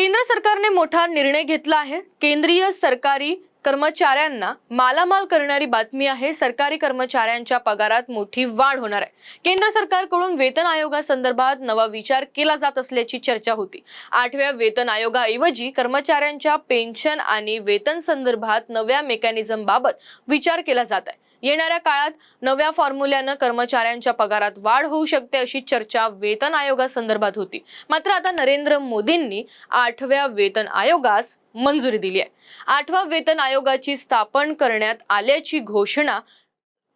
केंद्र सरकारने मोठा निर्णय घेतला आहे. केंद्रीय सरकारी कर्मचाऱ्यांना मालामाल करणारी बातमी आहे. सरकारी कर्मचाऱ्यांच्या पगारात मोठी वाढ होणार आहे. केंद्र सरकारकडून वेतन आयोगासंदर्भात नवा विचार केला जात असल्याची चर्चा होती. आठव्या वेतन आयोगाऐवजी कर्मचाऱ्यांच्या पेन्शन आणि वेतन संदर्भात नव्या मेकॅनिझम बाबत विचार केला जात आहे. येणाऱ्या काळात नव्या फॉर्म्युल्यानं कर्मचाऱ्यांच्या पगारात वाढ होऊ शकते अशी चर्चा वेतन आयोगासंदर्भात होती. मात्र आता नरेंद्र मोदींनी आठव्या वेतन आयोगास मंजुरी दिली आहे. आठवा वेतन आयोगाची स्थापन करण्यात आल्याची घोषणा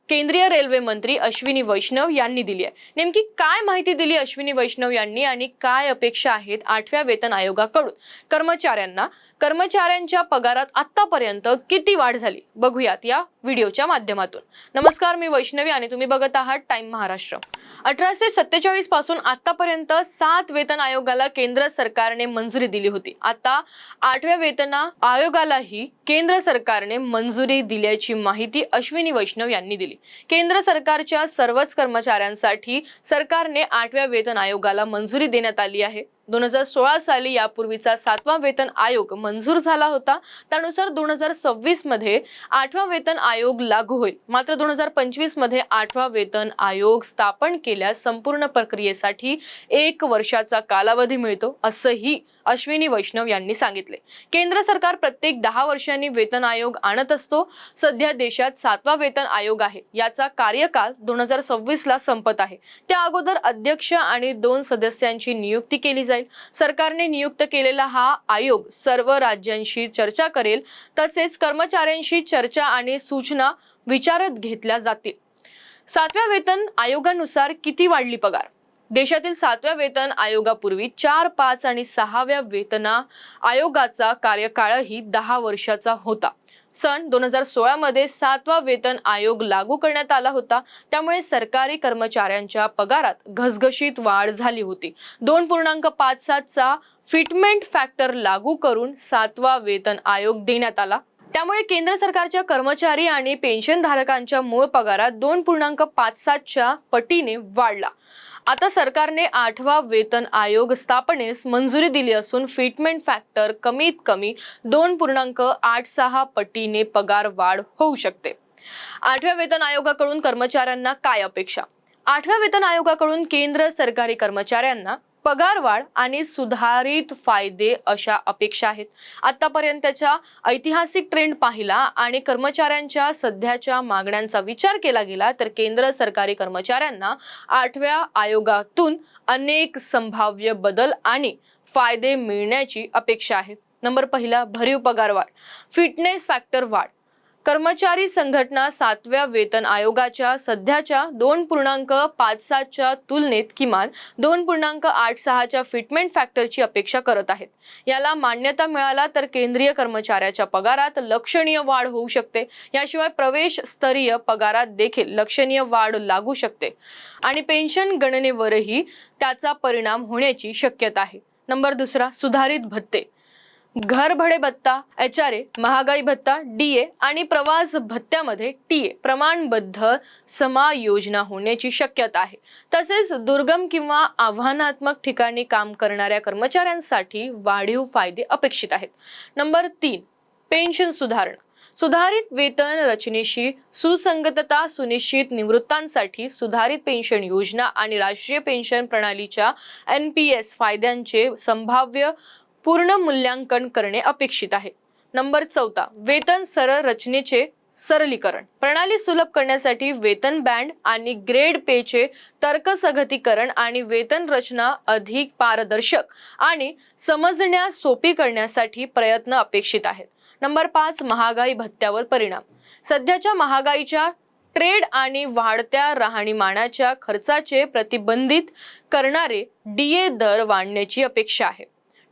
केंद्रीय रेल्वे मंत्री अश्विनी वैष्णव यांनी दिली आहे. नेमकी काय माहिती दिली अश्विनी वैष्णव यांनी आणि काय अपेक्षा आहेत आठव्या वेतन आयोगाकडून? कर्मचाऱ्यांना कर्मचाऱ्यांच्या पगारात आतापर्यंत किती वाढ झाली? बघूयात या व्हिडिओच्या माध्यमातून. नमस्कार मी वैष्णवी आणि तुम्ही बघत आहात टाइम महाराष्ट्र. अठराशे सत्तेचाळीसपासून आतापर्यंत सात वेतन आयोगाला केंद्र सरकारने मंजुरी दिली होती. आता आठव्या वेतन आयोगालाही केंद्र सरकारने मंजुरी दिल्याची माहिती अश्विनी वैष्णव यांनी दिली. केंद्र सरकारच्या सर्वच कर्मचाऱ्यांसाठी सरकारने आठव्या वेतन आयोगाला मंजुरी देण्यात आली आहे. दोन हजार सोळा साली यापूर्वीचा सातवा वेतन आयोग मंजूर झाला होता. त्यानुसार दोन हजार सव्वीसमध्ये आठवा वेतन आयोग लागू होईल. मात्र दोन हजार पंचवीसमध्ये आठवा वेतन आयोग स्थापन केल्यास संपूर्ण प्रक्रियेसाठी एक वर्षाचा कालावधी मिळतो असंही अश्विनी वैष्णव यांनी सांगितले. केंद्र सरकार प्रत्येक दहा वर्षांनी वेतन आयोग आणत असतो. सध्या देशात सातवा वेतन आयोग आहे. याचा कार्यकाल दोन हजार सव्वीस ला संपत आहे. त्या अगोदर अध्यक्ष आणि दोन सदस्यांची नियुक्ती केली जाईल. सरकारने नियुक्त केलेला हा आयोग सर्व राज्यांशी चर्चा करेल. तसेच कर्मचाऱ्यांशी चर्चा आणि सूचना विचारत घेतल्या जातील. सातव्या वेतन आयोगानुसार किती वाढली पगार? देशातील सातव्या वेतन आयोगापूर्वी चार पाच आणि सहाव्या वेतना आयोगाचा कार्यकाळही दहा वर्षाचा होता. सन दोन हजार सोळामध्ये सातवा वेतन आयोग लागू करण्यात आला होता. त्यामुळे सरकारी कर्मचाऱ्यांच्या पगारात घसघशीत वाढ झाली होती. दोन पूर्णांक पाच सातचा फिटमेंट फॅक्टर लागू करून सातवा वेतन आयोग देण्यात आला. त्यामुळे केंद्र सरकारच्या कर्मचारी आणि पेन्शनधारकांच्या मूळ पगारात दोन पूर्णांक पाच सातच्या पटीने वाढला. आता सरकारने आठवा वेतन आयोग स्थापनेस मंजुरी दिली असून फिटमेंट फॅक्टर कमीत कमी दोन पूर्णांक आठ सहा पटीने पगार वाढ होऊ शकते. आठव्या वेतन आयोगाकडून कर्मचाऱ्यांना काय अपेक्षा? आठव्या वेतन आयोगाकडून केंद्र सरकारी कर्मचाऱ्यांना पगारवाढ आणि सुधारित फायदे अशा अपेक्षा आहेत. आतापर्यंतच्या ऐतिहासिक ट्रेंड पाहिला आणि कर्मचाऱ्यांच्या सध्याच्या मागण्यांचा विचार केला गेला तर केंद्र सरकारी कर्मचाऱ्यांना आठव्या आयोगातून अनेक संभाव्य बदल आणि फायदे मिळण्याची अपेक्षा आहे. नंबर पहिला भरीव पगारवाढ. फिटनेस फॅक्टर वाढ. कर्मचारी संघटना सातव्या वेतन आयोगाच्या सध्याच्या दोन पूर्णांक पाच सातच्या तुलनेत किमान दोन पूर्णांक आठ सहाच्या फिटमेंट फॅक्टरची अपेक्षा करत आहेत. याला मान्यता मिळाला तर केंद्रीय कर्मचाऱ्याच्या पगारात लक्षणीय वाढ होऊ शकते. याशिवाय प्रवेश स्तरीय पगारात देखील लक्षणीय वाढ लागू शकते. आणि पेन्शन गणनेवरही त्याचा परिणाम होण्याची शक्यता आहे. नंबर दुसरा सुधारित भत्ते. घरभडे भत्ता एच आर ए महागाई भत्ता डी ए आणि प्रवास भत्त्यामध्ये टी ए प्रमाणबद्ध समायोजना होण्याची शक्यता आहे. तसेच दुर्गम किंवा आव्हानात्मक ठिकाणी काम करणाऱ्या कर्मचाऱ्यांसाठी वाढीव फायदे अपेक्षित आहेत. नंबर तीन पेन्शन सुधारणा. सुधारित वेतन रचनेशी सुसंगतता सुनिश्चित निवृत्तांसाठी सुधारित पेन्शन योजना आणि राष्ट्रीय पेन्शन प्रणालीच्या एन पी एस फायद्यांचे संभाव्य पूर्ण मूल्यांकन करणे अपेक्षित आहे. नंबर चौथा वेतन सरळ रचनेचे सरलीकरण. प्रणाली सुलभ करण्यासाठी वेतन बँड आणि ग्रेड पेचे तर्कसगतीकरण आणि वेतन रचना अधिक पारदर्शक आणि समजण्यास सोपी करण्यासाठी प्रयत्न अपेक्षित आहेत. नंबर पाच महागाई भत्त्यावर परिणाम. सध्याच्या महागाईच्या ट्रेड आणि वाढत्या राहणीमानाच्या खर्चाचे प्रतिबंधित करणारे डीए दर वाढण्याची अपेक्षा आहे.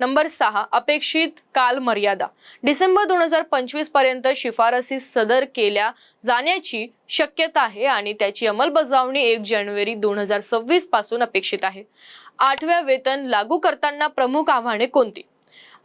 नंबर सहा अपेक्षित काल मर्यादा. डिसेंबर दोन हजार पंचवीसपर्यंत शिफारसी सदर केल्या जाण्याची शक्यता आहे आणि त्याची अंमलबजावणी एक जानेवारी दोन हजार सव्वीसपासून अपेक्षित आहे. आठव्या वेतन लागू करताना प्रमुख आव्हाने कोणती?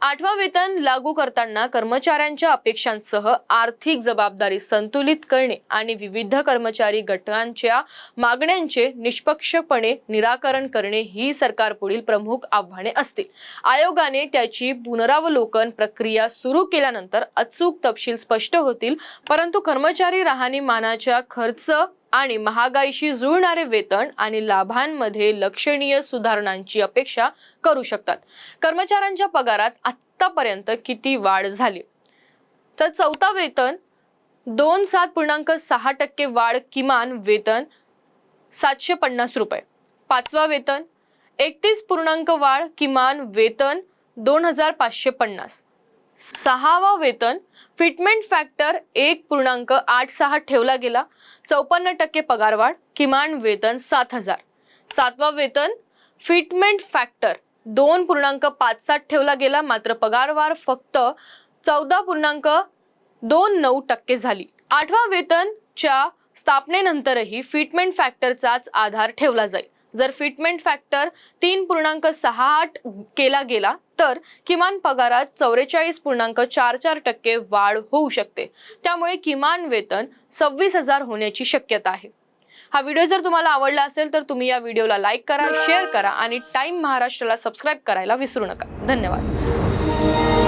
आठवा वेतन लागू करताना कर्मचाऱ्यांच्या अपेक्षांसह आर्थिक जबाबदारी संतुलित करणे आणि विविध कर्मचारी गटांच्या मागण्यांचे निष्पक्षपणे निराकरण करणे ही सरकारपुढील प्रमुख आव्हाने असतील. आयोगाने त्याची पुनरावलोकन प्रक्रिया सुरू केल्यानंतर अचूक तपशील स्पष्ट होतील परंतु कर्मचारी राहणीमानाच्या खर्च आणि महागाईशी जुळणारे वेतन आणि लाभांमध्ये लक्षणीय सुधारणांची अपेक्षा करू शकतात. कर्मचाऱ्यांच्या पगारात आत्तापर्यंत किती वाढ झाली? तर चौथा वेतन दोन सात पूर्णांक सहा टक्के वाढ किमान वेतन सातशे पन्नास रुपये. पाचवा वेतन एकतीस पूर्णांक वाढ किमान वेतन दोन हजार पाचशे पन्नास सहावा वेतन फिटमेंट फॅक्टर एक पूर्णांक आठ सहा ठेवला गेला. चौपन्न टक्के पगारवाढ किमान वेतन सात हजार. सातवा वेतन फिटमेंट फॅक्टर दोन पूर्णांक पाच सात ठेवला गेला मात्र पगारवाढ फक्त चौदा पूर्णांक दोन नऊ टक्के झाली. आठवा वेतनच्या स्थापनेनंतरही फिटमेंट फॅक्टरचाच आधार ठेवला जाईल. जर फिटमेंट फॅक्टर तीन पूर्णांक सहा आठ केला गेला तर किमान पगारात चौवेचाळीस पूर्णांक चार चार टक्के वाढ होऊ शकते. त्यामुळे किमान वेतन सव्वीस हजार होण्याची शक्यता आहे. हा व्हिडिओ जर तुम्हाला आवडला असेल तर तुम्ही या व्हिडिओला लाईक करा शेअर करा आणि टाईम महाराष्ट्राला सबस्क्राईब करायला विसरू नका. धन्यवाद.